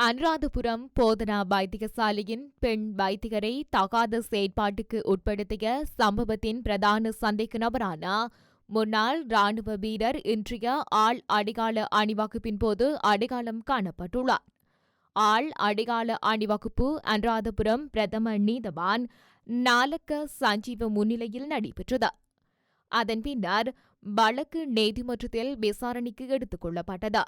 அனுராதபுரம் போதனா வைத்தியசாலையின் பெண் வைத்திகரை தகாத செயற்பாட்டுக்கு உட்படுத்திய சம்பவத்தின் பிரதான சந்தேக நபரான முன்னாள் ராணுவ வீரர் இன்றைய ஆள் அடிகால அணிவகுப்பின் போது அடையாளம் காணப்பட்டுள்ளார். ஆள் அடையாள அணிவகுப்பு அனுராதபுரம் பிரதம நீதவான் நாலக்க சஞ்சீவ முன்னிலையில் நடைபெற்றது. அதன் பின்னர் வழக்கு நீதிமன்றத்தில் விசாரணைக்கு எடுத்துக் கொள்ளப்பட்டது.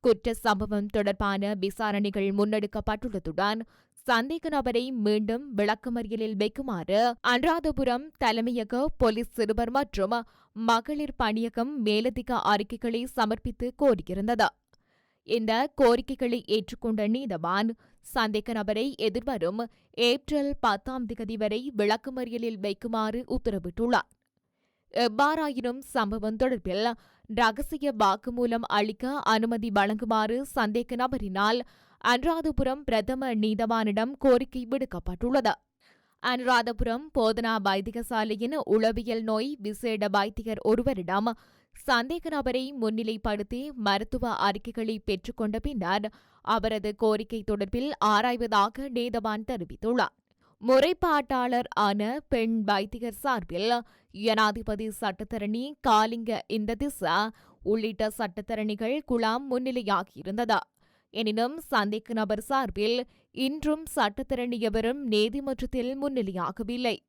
குற்ற சம்பவம் தொடர்பான விசாரணைகள் முன்னெடுக்கப்பட்டுள்ளதுடன் சந்தேக நபரை மீண்டும் விளக்கமறியலில் வைக்குமாறு அனுராதபுரம் தலைமையக போலீஸ் சிறுவர் மற்றும் மகளிர் பணியகம் மேலதிக அறிக்கைகளை சமர்ப்பித்து கோரியிருந்தது. இந்த கோரிக்கைகளை ஏற்றுக்கொண்ட நீதவான் சந்தேக நபரை எதிர்வரும் ஏப்ரல் பத்தாம் திகதி வரை விளக்கமறியலில் வைக்குமாறு உத்தரவிட்டுள்ளார். எவ்வாறாயினும் சம்பவம் தொடர்பில் ரகசிய வாக்குமூலம் அளிக்க அனுமதி வழங்குமாறு சந்தேக நபரினால் அனுராதபுரம் பிரதம நீதவானிடம் கோரிக்கை விடுக்கப்பட்டுள்ளது. அனுராதபுரம் போதனா வைத்தியசாலையின் உளவியல் நோய் விசேட வைத்தியர் ஒருவரிடம் சந்தேக நபரை முன்னிலைப்படுத்தி மருத்துவ அறிக்கைகளை பெற்றுக்கொண்ட பின்னர் அவரது கோரிக்கை தொடர்பில் ஆராய்வதாக நீதவான் தெரிவித்துள்ளார். முறைப்பாட்டாளர் ஆன பெண் வைத்தியர் சார்பில் ஜனாதிபதி சட்டத்தரணி காலிங்க இந்த திசா உள்ளிட்ட சட்டத்தரணிகள் குழாம் முன்னிலையாகியிருந்தது. எனினும் சந்தேக நபர் சார்பில் இன்றும் சட்டத்தரணி எவரும் நீதிமன்றத்தில் முன்னிலையாகவில்லை.